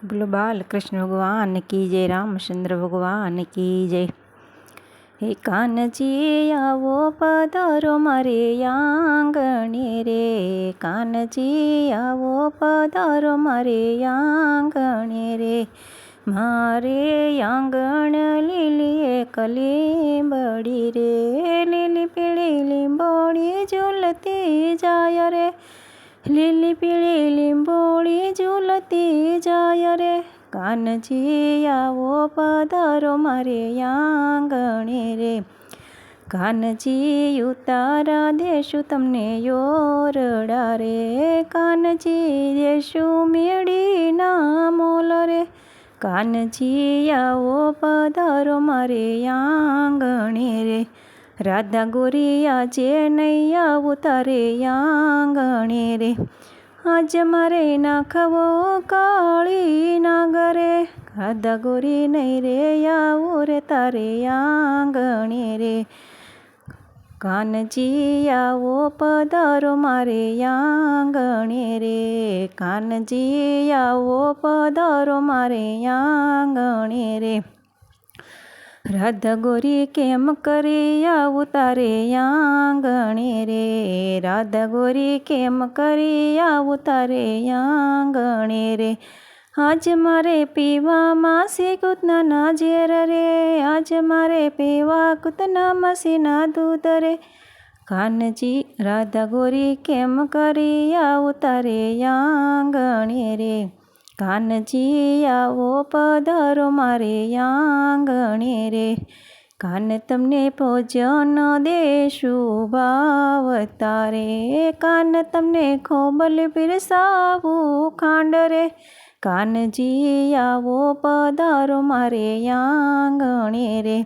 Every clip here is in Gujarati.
બોલો બાલકૃષ્ણ ભગવાન કી જય રામચંદ્ર ભગવાન કી જય હે કાનજી આવો પધારો મારે આંગણે રે કાનજી આવો પધારો મારે આંગણે રે મારે આંગણ લીલીએ કલીંબડી રે લીલી પીળી લીંબોળી ઝૂલતી જાય રે લીલી પીળી લીંબોળી ઝૂલતી જાય રે. કાનજી આવો પધારો મારે આંગણે રે. કાનજી ઉતારા દેશું તમને યોરડા રે. કાનજી દેશું મેળીના મોલ રે. કાનજી આવો પધારો મારે આંગણે રે. રાધા ગોરિયા જે નૈયા ઉતારે આંગણે રે આજ મારે નાખવો કાળી નાગરે રાધા ગોરી નહીં રે આવું રે તારે આંગણે રે કાનજી આવો પધારો મારે આંગણે રે કાનજી આવો પધારો મારે આંગણે રે રાધા ગોરી કેમ કરે આવું તારે આંગણે રે? રાધા ગોરી કેમ કરે આવું તારે આંગણે રે? આજ મારે પીવા માસી કૂતના ના ઝેર રે. આજ મારે પીવા કૂતના માસીના દૂધ રે. કાનજી, રાધા ગોરી કેમ કરી આવું તારે આંગણે રે? કાનજી આવો પધારો મારે આંગણે રે. કાન તમને ભોજન દેશું ભાવતા રે કાન તમને ખોબલ પીરસાવું ખાંડ રે કાનજી આવો પધારો મારે આંગણે રે.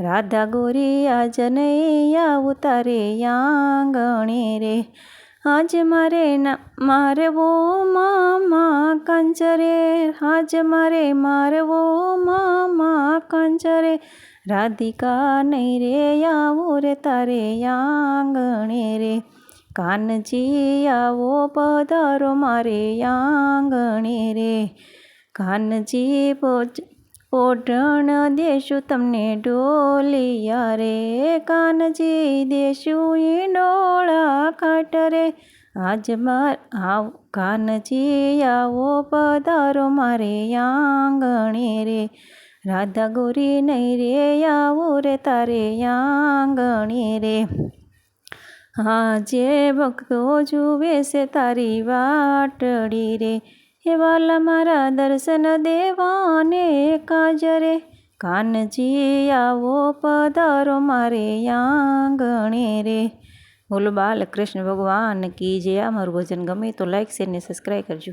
રાધા ગોરી આજ નહીં આવું તારે આંગણે રે. આજ મારે મારવો મામા કંચરે આજ મારે મારવો મામા કંચરે. રાધિકા નહીં રે આવો રે, તારે આંગણે રે. કાનજી આવો પધારો, મારે આંગણે રે. કાનજી પોચ ઓઢણ દેશું તમને ઢોલિયા રે, કાનજી દેશું એ ડોળા ખાટરે. આજ માર આવ, કાનજી આવો પધારો મારે આંગણે રે. રાધા ગોરી નહીં રે, આવો રે તારે આંગણે રે. હા જે ભક્તો જુએ છે તારી વાટડી રે. હે વાલા મારા દર્શન દેવાને કાજરે કાનજી આવો પધારો મારે આંગણે રે. બોલો બાલકૃષ્ણ ભગવાન કી જે આ મારું ભજન ગમે તો લાઈક શેર ને સબસ્ક્રાઈબ કરજો.